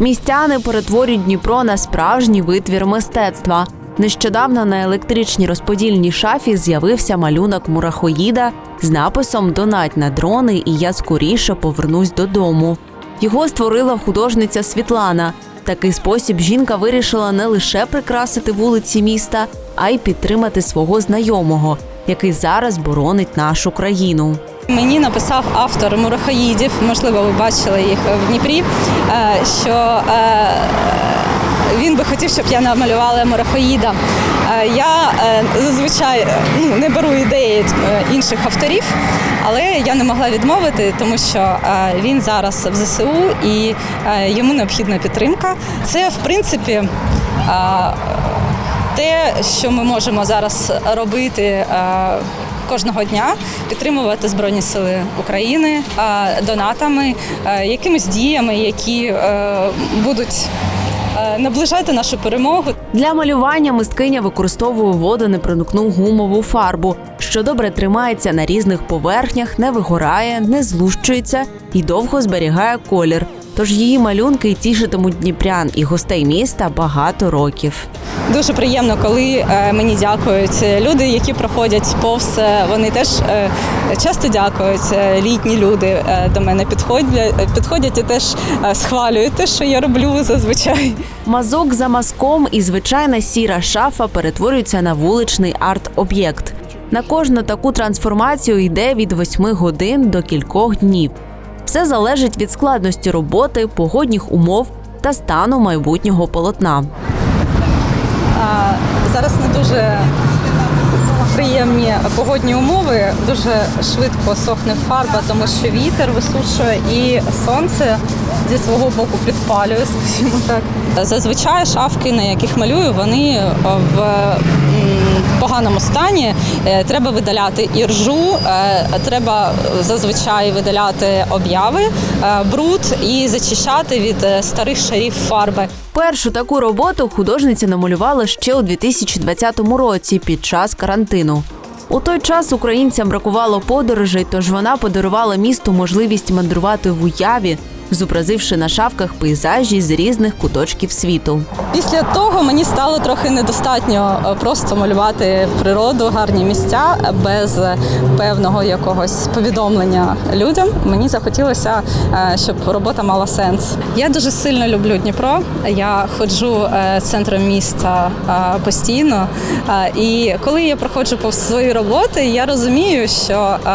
Містяни перетворюють Дніпро на справжній витвір мистецтва. Нещодавно на електричній розподільній шафі з'явився малюнок мурахоїда з написом Донать на дрони, і я скоріше повернусь додому. Його створила художниця Світлана. Такий спосіб жінка вирішила не лише прикрасити вулиці міста, а й підтримати свого знайомого, який зараз боронить нашу країну. Мені написав автор мурахоїдів, можливо, ви бачили їх в Дніпрі, е, що е, він би хотів, щоб я намалювала мурахоїда. Е, Я зазвичай ну, не беру ідеї інших авторів, але я не могла відмовити, тому що він зараз в ЗСУ і йому необхідна підтримка. Це, в принципі, те, що ми можемо зараз робити е, кожного дня, підтримувати Збройні Сили України е, донатами, е, якимись діями, які будуть наближати нашу перемогу. Для малювання мисткиня використовує водонепроникну гумову фарбу, що добре тримається на різних поверхнях, не вигорає, не злущується і довго зберігає колір. Тож її малюнки тішитимуть дніпрян і гостей міста багато років. Дуже приємно, коли е, мені дякують люди, які проходять повз. е, Вони теж е, часто дякують. Літні люди до мене підходять, підходять і теж схвалюють те, що я роблю зазвичай. Мазок за мазком і звичайна сіра шафа перетворюються на вуличний арт-об'єкт. На кожну таку трансформацію йде від 8 годин до кількох днів. Все залежить від складності роботи, погодних умов та стану майбутнього полотна. А, Зараз не дуже приємні погодні умови. Дуже швидко сохне фарба, тому що вітер висушує і сонце зі свого боку підпалює, скажімо так. Зазвичай шафки, на яких малюю, вони в поганому стані. Е, Треба видаляти іржу, е, треба зазвичай видаляти обяви, е, бруд і зачищати від старих шарів фарби. Першу таку роботу художниця намалювала ще у 2020 році під час карантину. У той час українцям бракувало подорожей, тож вона подарувала місту можливість мандрувати в уяві, зобразивши на шавках пейзажі з різних куточків світу. Після того мені стало трохи недостатньо е, просто малювати природу, гарні місця без певного якогось повідомлення людям. Мені захотілося, е, щоб робота мала сенс. Я дуже сильно люблю Дніпро. Я ходжу е, центром міста е, постійно. Е, І коли я проходжу повз свої роботи, я розумію, що е,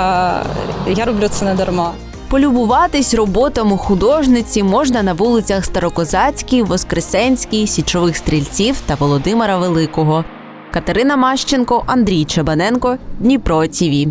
я роблю це не дарма. Полюбуватись роботами художниці можна на вулицях Старокозацькій, Воскресенській, Січових стрільців та Володимира Великого. Катерина Мащенко, Андрій Чебаненко, Дніпро ТІВІ.